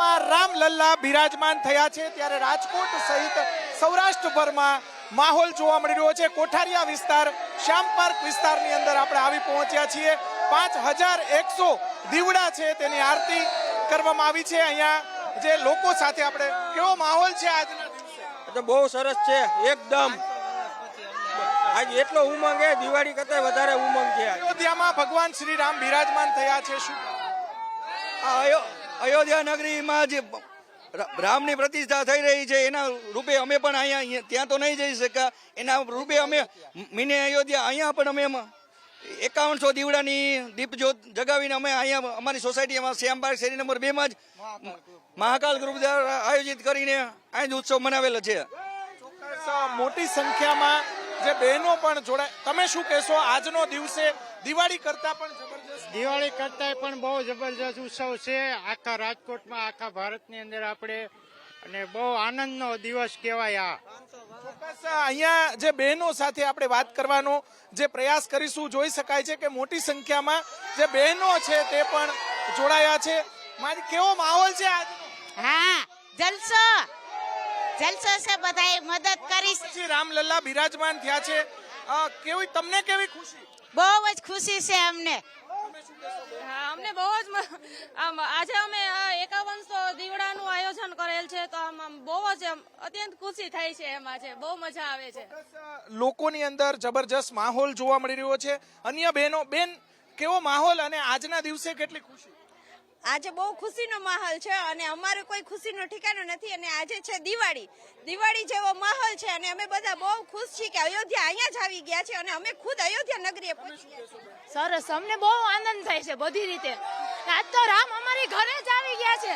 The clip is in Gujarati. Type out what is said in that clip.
અયોધ્યામાં રામલલ્લા બિરાજમાન થયા છે ત્યારે રાજકોટ સહિત સૌરાષ્ટ્રભરમાં માહોલ જોવા મળી રહ્યો છે. કોઠારિયા વિસ્તાર શ્યામ પાર્ક વિસ્તારની અંદર આપણે આવી પહોંચ્યા છીએ. પાંચ હજાર એકસો દીવડા છે તેની આરતી કરવામાં આવી છે. અહીંયા જે લોકો સાથે આપણે કેવો માહોલ છે આજના તો બહુ સરસ છે એકદમ. આજ એટલો ઉમંગ છે દિવાળી કરતા વધારે ઉમંગ છે અયોધ્યામાં ભગવાન શ્રી રામ બિરાજમાન થયા છે. શું? આ અયોધ્યા નગરીમાં જે રામની પ્રતિષ્ઠા થઈ રહી છે, એના રૂપે અમે પણ અહીંયા ત્યાં તો નહીં જઈ શક્યા. એના રૂપે અમે મિને અયોધ્યા, અહીંયા પણ અમે એકાવનસો દીવડાની દીપ જ્યોત જગાવીને અમે અહીંયા અમારી સોસાયટીમાં શ્યામ પાર્ક શેરી નંબર બેમાં જ મહાકાલ ગ્રુપ દ્વારા આયોજિત કરીને અહીં જ ઉત્સવ મનાવેલો છે. મોટી સંખ્યામાં જે બહેનો પણ જોડાય. તમે શું કહેશો? આજનો દિવસે દિવાળી કરતા પણ જબરજસ્ત. દિવાળી કરતાંય પણ બહુ જબરજસ્ત ઉત્સવ છે. આખા રાજકોટમાં આખા ભારતની અંદર આપણે અને બહુ આનંદનો દિવસ કહેવાય આ. ચોક્કસ અહીંયા જે બહેનો સાથે આપણે વાત કરવાનો જે પ્રયાસ કરીશું જોઈ શકાય છે કે મોટી સંખ્યામાં જે બહેનો છે તે પણ જોડાયા છે. મારી કેવો માહોલ છે આજનો? હા જલસો. જલસો છે બધાય મદદ કરીશ. પછી રામલલ્લા બિરાજમાન થયા છે. કેવી તમને કેવી ખુશી? બહુ જ ખુશી છે અમને. હા અમને બહુ જ આમ આજે અમે એકાવનસો દીવડાનું આયોજન કરેલ છે તો આમ આમ બહુ જ આમ અત્યંત ખુશી થાય છે એમાં છે બહુ મજા આવે છે. લોકોની અંદર જબરજસ્ત માહોલ જોવા મળી રહ્યો છે. અન્ય બહેનો બેન કેવો માહોલ અને આજના દિવસે કેટલી ખુશી? આજે બહુ ખુશીનો માહોલ છે અને અમારે કોઈ ખુશીનો ઠેકાણો નથી અને આજે છે દિવાળી. દિવાળી જેવો માહોલ છે અને અમે બધા બહુ ખુશ છીએ કે અયોધ્યા અહીંયા જ આવી ગયા છે અને અમે ખુદ અયોધ્યા નગરીએ સરસ, અમને બહુ આનંદ થાય છે બધી રીતે. આજ તો રામ અમારી ઘરે જ આવી ગયા છે.